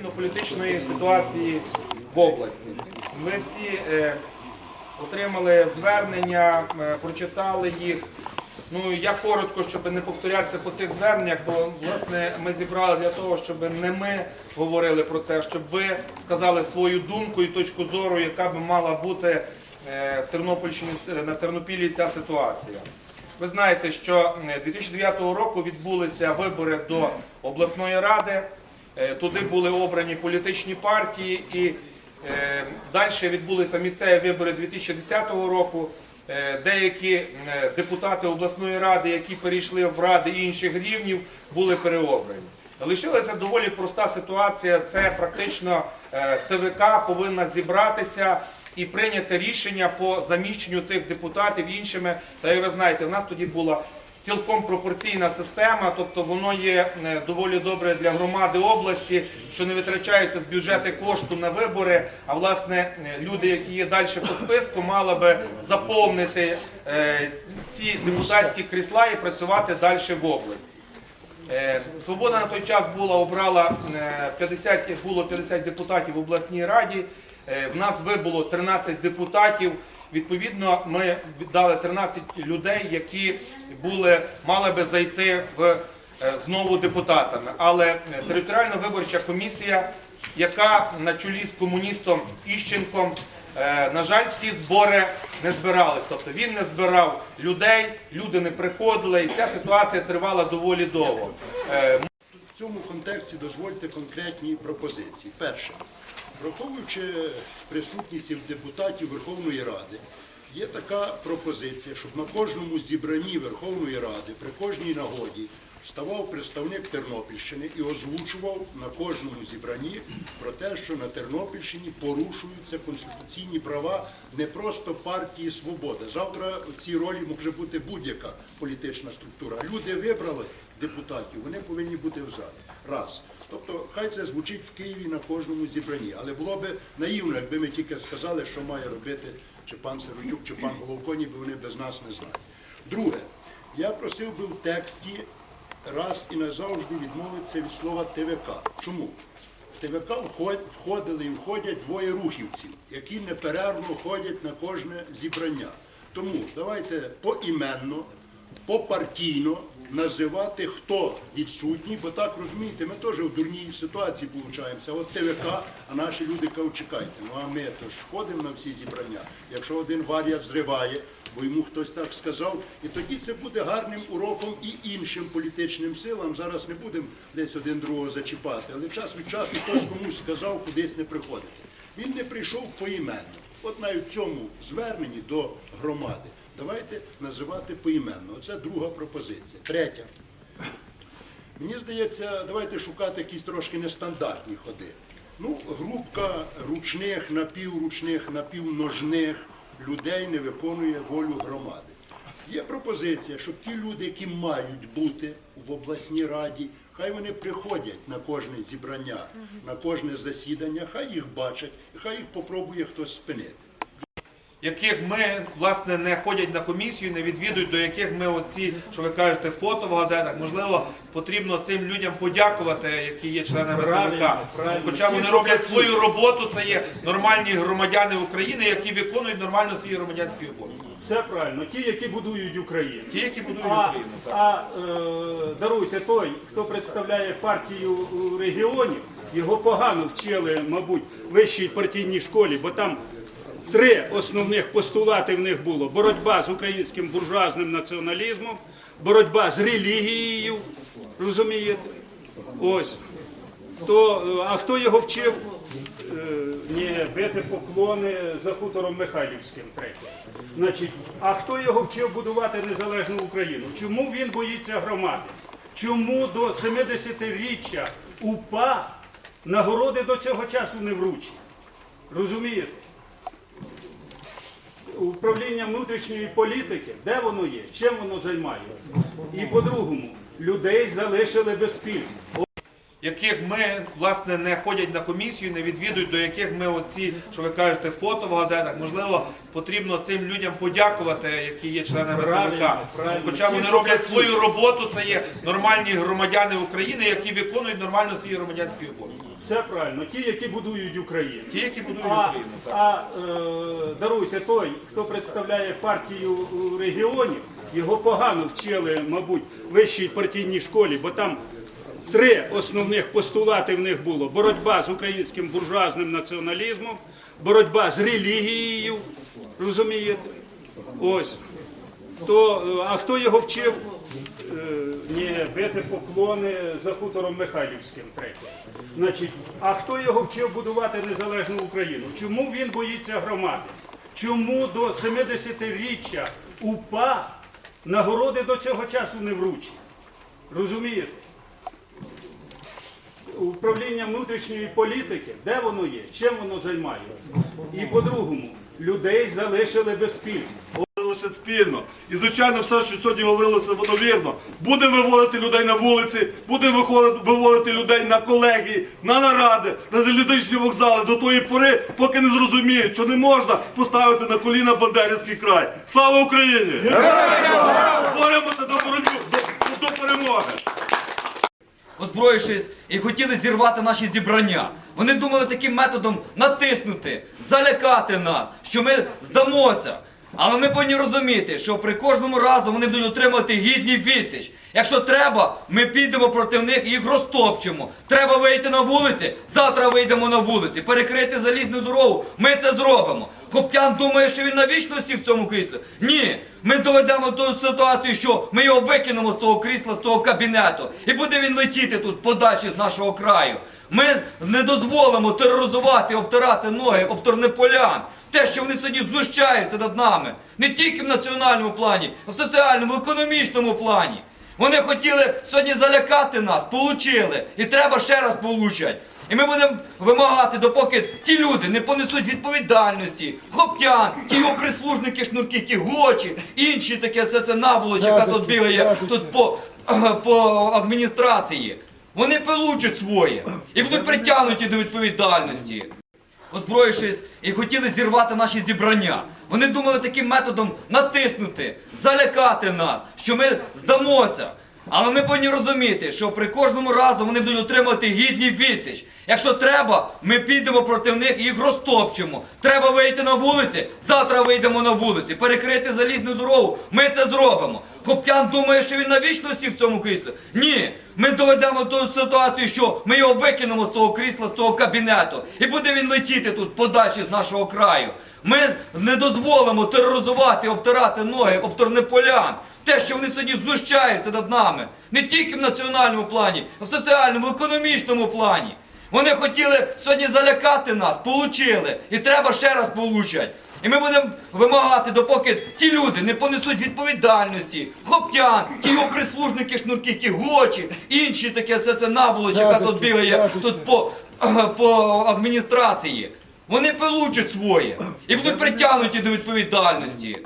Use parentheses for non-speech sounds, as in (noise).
організаційно-політичної ситуації в області. Ми всі е, отримали звернення, е, прочитали їх. Ну я коротко, щоб не повторятися по цих зверненнях, бо власне ми зібрали для того, щоб не ми говорили про це, щоб ви сказали свою думку і точку зору, яка би мала бути е, в Тернопільщині на Тернопіллі ця ситуація. Ви знаєте, що е, 2009 року відбулися вибори до обласної ради. Е, Туди були обрані політичні партії, і е, далі відбулися місцеві вибори 2010 року. Е, Деякі депутати обласної ради, які перейшли в ради інших рівнів, були переобрані. Лишилася доволі проста ситуація. Це практично ТВК повинна зібратися і прийняти рішення по заміщенню цих депутатів іншими. Та як ви знаєте, в нас тоді була цілком пропорційна система, тобто воно є е, доволі добре для громади області, що не витрачаються з бюджету кошту на вибори. А власне е, люди, які є далі по списку, мали би заповнити е, ці депутатські крісла і працювати далі в області. Свобода на той час була обрала е, 50, було 50 депутатів в обласній раді. В нас вибуло 13 депутатів. Відповідно, ми віддали 13 людей, які були, мали би зайти в е, знову депутатами. Але е, територіальна виборча комісія, яка на чолі з комуністом Іщенком, е, на жаль, ці збори не збирались. Тобто він не збирав людей, люди не приходили, і ця ситуація тривала доволі довго. В цьому контексті дозвольте конкретні пропозиції. Перше, враховуючи присутність депутатів Верховної Ради, є така пропозиція, щоб на кожному зібранні Верховної Ради при кожній нагоді ставав представник Тернопільщини і озвучував на кожному зібранні про те, що на Тернопільщині порушуються конституційні права не просто партії Свобода. Завтра в цій ролі може бути будь-яка політична структура. Люди вибрали депутатів, вони повинні бути в залі. Раз. Тобто, хай це звучить в Києві на кожному зібранні. Але було б наївно, якби ми тільки сказали, що має робити чи пан Сиротюк, чи пан Головко, ніби вони без нас не знають. Друге, я просив би в тексті раз і назавжди відмовитися від слова ТВК. Чому? В ТВК входили і входять двоє рухівців, які неперервно ходять на кожне зібрання. Тому давайте поіменно, попартійно називати, хто відсутній, бо так розумієте, ми теж в дурній ситуації получаємося. От ТВК, а наші люди кажуть, чекайте, ну а ми то ж ходимо на всі зібрання. Якщо один варіант зриває, бо йому хтось так сказав, і тоді це буде гарним уроком і іншим політичним силам. Зараз не будемо десь один другого зачіпати, але час від часу хтось комусь сказав кудись не приходити. Він не прийшов поіменно. От навіть в цьому зверненні до громади давайте називати поіменно. Оце друга пропозиція. Третя. Мені здається, давайте шукати якісь трошки нестандартні ходи. Ну, групка ручних, напівручних, напівножних людей не виконує волю громади. Є пропозиція, щоб ті люди, які мають бути в обласній раді, хай вони приходять на кожне зібрання, на кожне засідання, хай їх бачать, хай їх попробує хтось спинити. Яких ми власне не ходять на комісію, не відвідують, до яких ми оці, що ви кажете, фото в газетах. Можливо, потрібно цим людям подякувати, які є членами ТВК. Хоча вони роблять свою роботу, це є нормальні громадяни України, які виконують нормально свої громадянські обов'язки. Все правильно. Ті, які будують Україну. Ті, які будують А, Україну. так. а е, даруйте той, хто представляє партію у регіоні, його погано вчили, мабуть, в вищій партійній школі, бо там три основних постулати в них було: боротьба з українським буржуазним націоналізмом, боротьба з релігією, розумієте? Ось. Хто, е, а хто його вчив? Е, Ні, бити поклони за хутором Михайлівським. Значить, а хто його вчив будувати незалежну Україну? Чому він боїться громади? Чому до 70-річчя УПА нагороди до цього часу не вручені? Розумієте? Управління внутрішньої політики, де воно є, чим воно займається? І по-другому, людей залишили без пільг. Яких ми власне не ходять на комісію, не відвідують, до яких ми оці, що ви кажете, фото в газетах. Можливо, потрібно цим людям подякувати, які є членами ТВК. Хоча вони роблять свою роботу, це є нормальні громадяни України, які виконують нормально свої громадянські обов'язки. Все правильно. Ті, які будують Україну. Ті, які будують А, Україну. так. а е, даруйте той, хто представляє партію регіонів, його погано вчили, мабуть, в вищій партійній школі, бо там три основних постулати в них було: боротьба з українським буржуазним націоналізмом, боротьба з релігією, розумієте? Ось. То, е, а хто його вчив? Е, Ні, бити поклони за хутором Михайлівським третє. Значить, а хто його вчив будувати незалежну Україну? Чому він боїться громади? Чому до 70-річчя УПА нагороди до цього часу не вручені? Розумієте? Управління внутрішньої політики, де воно є, чим воно займається? І по-другому, людей залишили без пільг. лише спільно. І звичайно, все, що сьогодні говорилося, воно вірно. Будемо виводити людей на вулиці, будемо виводити людей на колегії, на наради, на залізничні вокзали до тої пори, поки не зрозуміють, що не можна поставити на коліна Бандерівський край. Слава Україні! Боремося до боротьби до, до перемоги! Озброївшись і хотіли зірвати наші зібрання. Вони думали таким методом натиснути, залякати нас, що ми здамося. Але вони повинні розуміти, що при кожному разу вони будуть отримувати гідні відсіч. Якщо треба, ми підемо проти них і їх розтопчемо. Треба вийти на вулиці, завтра вийдемо на вулиці, перекрити залізну дорогу. Ми це зробимо. Хоптян думає, що він навічно сів в цьому кріслі. Ні, ми доведемо до ситуації, що ми його викинемо з того крісла, з того кабінету, і буде він летіти тут подальше з нашого краю. Ми не дозволимо тероризувати, обтирати ноги, обторнеполян. Те, що вони сьогодні знущаються над нами, не тільки в національному плані, а в соціальному, економічному плані. Вони хотіли сьогодні залякати нас, получили, і треба ще раз получать. І ми будемо вимагати, допоки ті люди не понесуть відповідальності, хоптян, ті його прислужники, шнурки, ті гочі, інші таке це, це наволоч, яка тут бігає тут по, по адміністрації. Вони получать своє і будуть притягнуті до відповідальності озброївшись і хотіли зірвати наші зібрання. Вони думали таким методом натиснути, залякати нас, що ми здамося. Але вони повинні розуміти, що при кожному разу вони будуть отримувати гідні відсіч. Якщо треба, ми підемо проти них і їх розтопчемо. Треба вийти на вулиці, завтра вийдемо на вулиці, перекрити залізну дорогу. Ми це зробимо. Хоптян думає, що він навічно сів в цьому кріслі. Ні, ми доведемо до ситуації, що ми його викинемо з того крісла, з того кабінету, і буде він летіти тут подальше з нашого краю. Ми не дозволимо тероризувати, обтирати ноги, обторнеполян. Те, що вони сьогодні знущаються над нами, не тільки в національному плані, а в соціальному, економічному плані. Вони хотіли сьогодні залякати нас, получили, і треба ще раз получать. І ми будемо вимагати, допоки ті люди не понесуть відповідальності, хоптян, ті його прислужники, шнурки, ті гочі, інші таке це, це наволоч, яка тут бігає тут по, (clears throat) по адміністрації. Вони получать своє і будуть притягнуті до відповідальності.